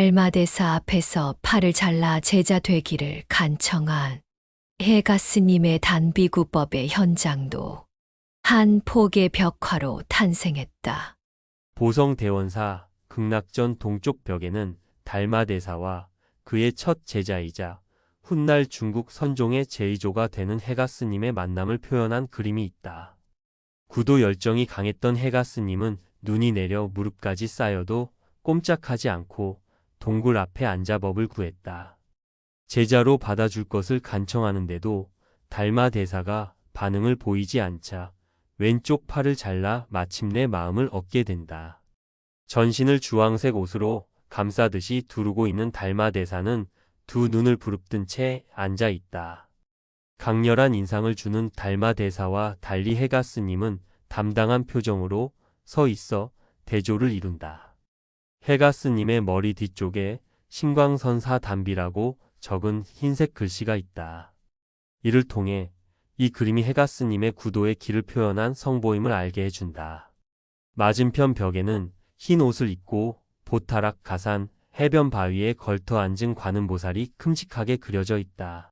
달마대사 앞에서 팔을 잘라 제자 되기를 간청한 해가 스님의 단비구법의 현장도 한 폭의 벽화로 탄생했다. 보성 대원사 극락전 동쪽 벽에는 달마대사와 그의 첫 제자이자 훗날 중국 선종의 제2조가 되는 해가 스님의 만남을 표현한 그림이 있다. 구도 열정이 강했던 해가 스님은 눈이 내려 무릎까지 쌓여도 꼼짝하지 않고 동굴 앞에 앉아 법을 구했다. 제자로 받아줄 것을 간청하는데도 달마 대사가 반응을 보이지 않자 왼쪽 팔을 잘라 마침내 마음을 얻게 된다. 전신을 주황색 옷으로 감싸듯이 두르고 있는 달마 대사는 두 눈을 부릅뜬 채 앉아 있다. 강렬한 인상을 주는 달마 대사와 달리 해가 스님은 담당한 표정으로 서 있어 대조를 이룬다. 해가 스님의 머리 뒤쪽에 신광선사 담비라고 적은 흰색 글씨가 있다. 이를 통해 이 그림이 해가 스님의 구도의 길을 표현한 성보임을 알게 해준다. 맞은편 벽에는 흰 옷을 입고 보타락 가산 해변 바위에 걸터 앉은 관음보살이 큼직하게 그려져 있다.